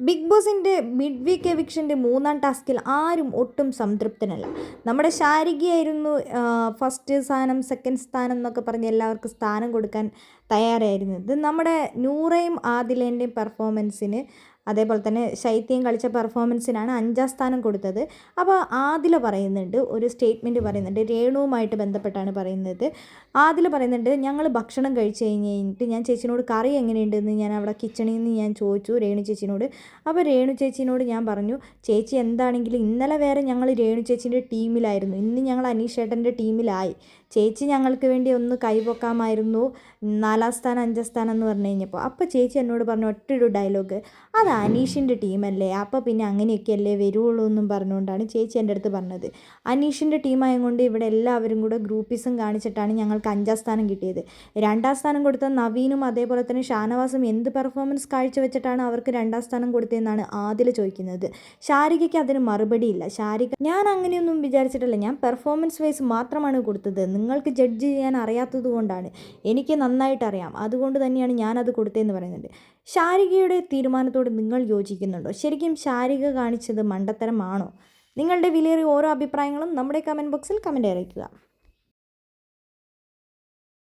Big ബോസിന്റെ mid week എവിക്ഷന്റെ മൂന്നാം ടാസ്കിൽ ആരും ഒട്ടും സംതൃപ്തനല്ല. നമ്മുടെ ശാരികയായിരുന്നു ഫസ്റ്റ് സ്ഥാനം സെക്കൻഡ് സ്ഥാനം എന്നൊക്കെ പറഞ്ഞ് എല്ലാവർക്കും സ്ഥാനം കൊടുക്കാൻ തയ്യാറായിരുന്നത്. നമ്മുടെ നൂറയും ആദിലേന്റെയും പെർഫോമൻസിന് അതേപോലെ തന്നെ ശൈത്യം കളിച്ച പെർഫോമൻസിനാണ് അഞ്ചാം സ്ഥാനം കൊടുത്തത്. അപ്പോൾ ആദില പറയുന്നുണ്ട് ഒരു സ്റ്റേറ്റ്മെന്റ് പറയുന്നുണ്ട് രേണുവുമായിട്ട് ബന്ധപ്പെട്ടാണ് പറയുന്നത്. ആദില പറയുന്നുണ്ട് ഞങ്ങൾ ഭക്ഷണം കഴിച്ച് കഴിഞ്ഞ് കഴിഞ്ഞിട്ട് ഞാൻ ചേച്ചിനോട് കറി എങ്ങനെയുണ്ടെന്ന് ഞാൻ അവിടെ കിച്ചണിൽ നിന്ന് ഞാൻ ചോദിച്ചു രേണു ചേച്ചിനോട്. അപ്പോൾ രേണു ചേച്ചിനോട് ഞാൻ പറഞ്ഞു ചേച്ചി എന്താണെങ്കിലും ഇന്നലെ വേറെ ഞങ്ങൾ രേണു ചേച്ചീന്റെ ടീമിലായിരുന്നു. ഇന്ന് ഞങ്ങൾ അനീഷേട്ടന്റെ ടീമിലായി. ചേച്ചി ഞങ്ങൾക്ക് വേണ്ടി ഒന്ന് കൈപൊക്കാമായിരുന്നു നാലാം സ്ഥാനം അഞ്ചാം സ്ഥാനം എന്ന് പറഞ്ഞു കഴിഞ്ഞപ്പോൾ അപ്പോൾ ചേച്ചി എന്നോട് പറഞ്ഞു ഒറ്റൊരു ഡയലോഗ് അത് അനീഷിന്റെ ടീമല്ലേ? അപ്പോൾ പിന്നെ അങ്ങനെയൊക്കെയല്ലേ വരുള്ളൂ എന്നും പറഞ്ഞുകൊണ്ടാണ് ചേച്ചി എന്റെ അടുത്ത് പറഞ്ഞത്. അനീഷിന്റെ ടീമായതുകൊണ്ട് ഇവിടെ എല്ലാവരും കൂടെ ഗ്രൂപ്പിസം കാണിച്ചിട്ടാണ് ഞങ്ങൾക്ക് അഞ്ചാം സ്ഥാനം കിട്ടിയത്. രണ്ടാം സ്ഥാനം കൊടുത്ത നവീനും അതേപോലെ തന്നെ ഷാനവാസും എന്ത് പെർഫോമൻസ് കാഴ്ചവെച്ചിട്ടാണ് അവർക്ക് രണ്ടാം സ്ഥാനം കൊടുത്തതെന്നാണ് ആദിൽ ചോദിക്കുന്നത്. ശാരികയ്ക്ക് അതിന് മറുപടിയില്ല. ശാരിക ഞാൻ അങ്ങനെയൊന്നും വിചാരിച്ചിട്ടില്ല. ഞാൻ പെർഫോമൻസ് വൈസ് മാത്രമാണ് കൊടുത്തത്. നിങ്ങൾക്ക് ജഡ്ജ് ചെയ്യാൻ അറിയാത്തത് കൊണ്ടാണ്. എനിക്ക് നന്നായിട്ട് അറിയാം. അതുകൊണ്ട് തന്നെയാണ് ഞാനത് കൊടുത്തതെന്ന് പറയുന്നത് ശാരികയുടെ തീരുമാനത്തോട് നിങ്ങൾ യോജിക്കുന്നുണ്ടോ? ശരിക്കും ശാരിക കാണിച്ചത് മണ്ടത്തരമാണോ? നിങ്ങളുടെ വിലയേറിയ ഓരോ അഭിപ്രായങ്ങളും നമ്മുടെ കമന്റ് ബോക്സിൽ കമന്റ് അറിയിക്കുക.